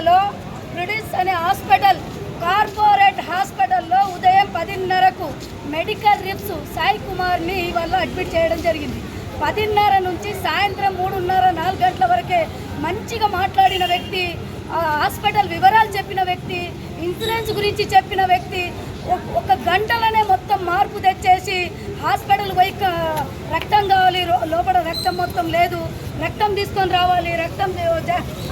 జిల్లాలో ప్రిడిస్ అనే hospital corporate హాస్పిటల్లో ఉదయం పదిన్నరకు మెడికల్ రిప్స్ సాయి కుమార్ని ఇవాళ అడ్మిట్ చేయడం జరిగింది. పదిన్నర నుంచి సాయంత్రం మూడున్నర నాలుగు గంటల వరకే మంచిగా మాట్లాడిన వ్యక్తి ఆ హాస్పిటల్ వివరాలు చెప్పిన వ్యక్తి ఇన్సూరెన్స్ గురించి చెప్పిన వ్యక్తి ఒక- గంటలనే గంటలోనే మొత్తం మార్పు తెచ్చేసి హాస్పిటల్ పోయి రక్తం కావాలి లోపల రక్తం మొత్తం లేదు. రక్తం తీసుకొని రావాలి రక్తం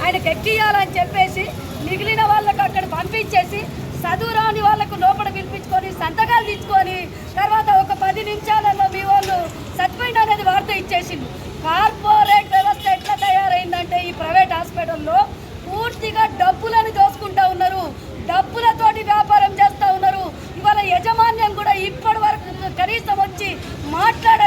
ఆయన జ- ఎక్కియాలని చెప్పేసి మిగిలిన వాళ్ళకు అక్కడ పంపించేసి చదువు రాని వాళ్ళకు లోపల పిలిపించుకొని సంతకాలు తీసుకొని తర్వాత ఒక పది నిమిషాలలో మీ వాళ్ళు చచ్చిపోయింది అనేది వార్త ఇచ్చేసింది కార్పొరేట్ వ్యవస్థ ఎట్లా తయారైందంటే ఈ ప్రైవేట్ హాస్పిటల్లో పూర్తిగా డబ్బులను దోసుకుంటా ఉన్నారు. డబ్బులతోటి వ్యాపారం చేస్తూ ఉన్నారు. ఇవాళ యజమాన్యం కూడా ఇప్పటి వరకు కనీసం వచ్చి మాట్లాడ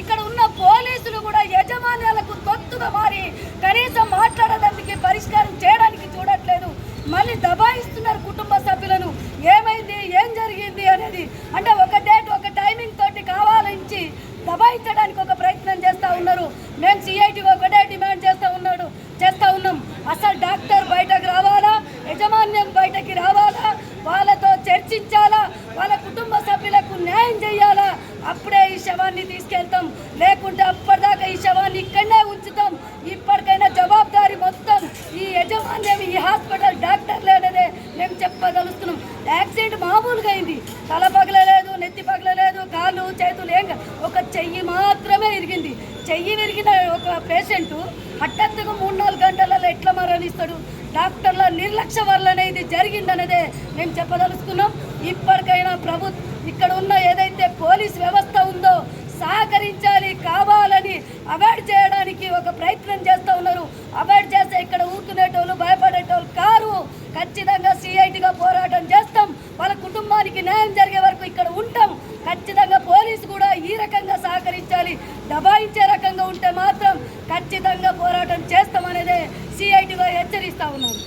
ఇక్కడ ఉన్న పోలీసులు కూడా యజమాన్యాలకు తొత్తుగా మారి కనీసం మాట్లాడడానికి పరిష్కారం చేయడానికి చూడట్లేదు. మళ్ళీ దబాయిస్తున్నారు కుటుంబ సభ్యులను. ఏమైంది? ఏం జరిగింది అనేది. అంటే ఒక డేట్ ఒక టైమింగ్ తోటి కావాలించి దబాయించడానికి ఒక ప్రయత్నం చేస్తూ ఉన్నారు. మేము సిఐటి ఒకటే డిమాండ్ చేస్తూ ఉన్నాడు చేస్తూ ఉన్నాం. అసలు డాక్టర్ బయటకు రావాలా యజమాన్యం బయటకి రావాలా వాళ్ళతో చర్చించాలా వాళ్ళ కుటుంబ సభ్యులకు న్యాయం చేయాలా అప్పుడే ఈ శవాన్ని తీసుకెళ్తాం లేకుంటే అప్పటిదాకా ఈ శవాన్ని ఇక్కడనే ఉంచుతాం ఇప్పటికైనా జవాబారి మొత్తం ఈ యజమాన్యం ఈ హాస్పిటల్ డాక్టర్లే అనేదే మేము చెప్పగలుస్తున్నాం యాక్సిడెంట్ మామూలుగా అయింది తల పగలలేదు నెత్తి పగలలేదు కాళ్ళు చేతులు ఏం కా- ఒక చెయ్యి మాత్రమే ఇరిగింది చెయ్యి విరిగిన ఒక పేషెంట్ హఠాత్తుగా మూడు నాలుగు గంటలలో ఎట్లా మరణిస్తాడు? డాక్టర్ల నిర్లక్ష్య వల్లనే ఇది జరిగిందనేదే మేము చెప్పదలుచుకున్నాం. ఇప్పటికైనా ప్రభు ఇక్కడ ఉన్న ఏదైతే పోలీస్ వ్యవస్థ ఉందో సహకరించాలి కావాలని అవాయిడ్ చేయడానికి ఒక ప్రయత్నం చేస్తూ ఉన్నారు. అవాయిడ్ చేస్తే ఇక్కడ ఊరుకునేటోళ్ళు భయపడేటోళ్ళు కారు ఖచ్చితంగా సిఐటిగా పోరాటం చేస్తారు. వాళ్ళ కుటుంబానికి న్యాయం జరిగే వరకు ఇక్కడ ఉంటాం. ఖచ్చితంగా పోలీసు కూడా ఈ రకంగా సహకరించాలి. దబాయించే రకంగా ఉంటే మాత్రం ఖచ్చితంగా పోరాటం చేస్తామనేదే సిఐటిగా హెచ్చరిస్తా ఉన్నాను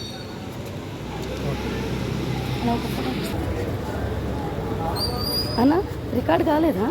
అన్న రికార్డ్ కాలేదా?